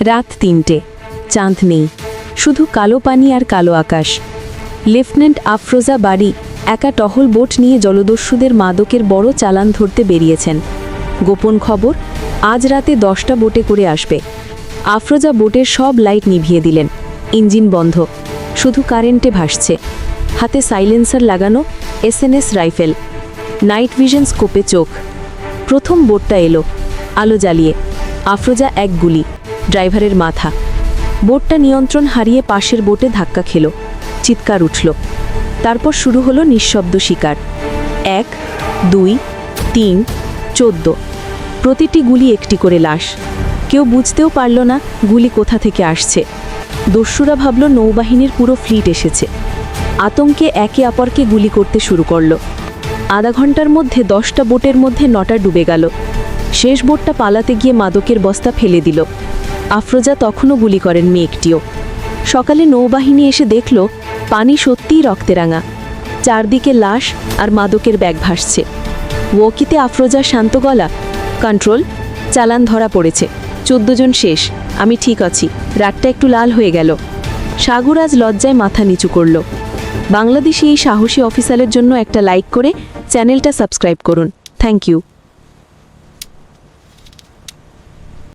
রাত তিনটে। চাঁদ নেই। শুধু কালো পানি আর কালো আকাশ। লেফটেন্যান্ট আফরোজা বাড়ি একা টহল বোট নিয়ে জলদস্যুদের মাদকের বড় চালান ধরতে বেরিয়েছেন। গোপন খবর, আজ রাতে দশটা বোটে করে আসবে। আফরোজা বোটের সব লাইট নিভিয়ে দিলেন। ইঞ্জিন বন্ধ। শুধু কারেন্টে ভাসছে। হাতে সাইলেন্সার লাগানো এসএনএস রাইফেল। নাইট ভিশন স্কোপে চোখ। প্রথম বোটটা এলো। আলো জ্বালিয়ে। আফরোজা এক গুলি। ড্রাইভারের মাথা। বোটটা নিয়ন্ত্রণ হারিয়ে পাশের বোটে ধাক্কা খেল। চিৎকার উঠল। তারপর শুরু হলো নিঃশব্দ শিকার। এক, দুই, তিন, চোদ্দ। প্রতিটি গুলি একটি করে লাশ। কেউ বুঝতেও পারল না গুলি কোথা থেকে আসছে। দস্যুরা ভাবল নৌবাহিনীর পুরো ফ্লিট এসেছে। আতঙ্কে একে অপরকে গুলি করতে শুরু করল। আধা ঘণ্টার মধ্যে দশটা বোটের মধ্যে নটা ডুবে গেল। শেষ বোটটা পালাতে গিয়ে মাদকের বস্তা ফেলে দিল। আফরোজা তখনও গুলি করেননি একটিও সকালে নৌবাহিনী এসে দেখল পানি সত্যিই রক্তেরাঙা চারদিকে লাশ আর মাদকের ব্যাগ ভাসছে। ওকিতে আফরোজা শান্ত গলা, কন্ট্রোল, চালান ধরা পড়েছে। চোদ্দ জন শেষ। আমি ঠিক আছি। রাতটা একটু লাল হয়ে গেল। সাগর আজ লজ্জায় মাথা নিচু করল। বাংলাদেশি এই সাহসী অফিসারের জন্য একটা লাইক করে চ্যানেলটা সাবস্ক্রাইব করুন। Thank you.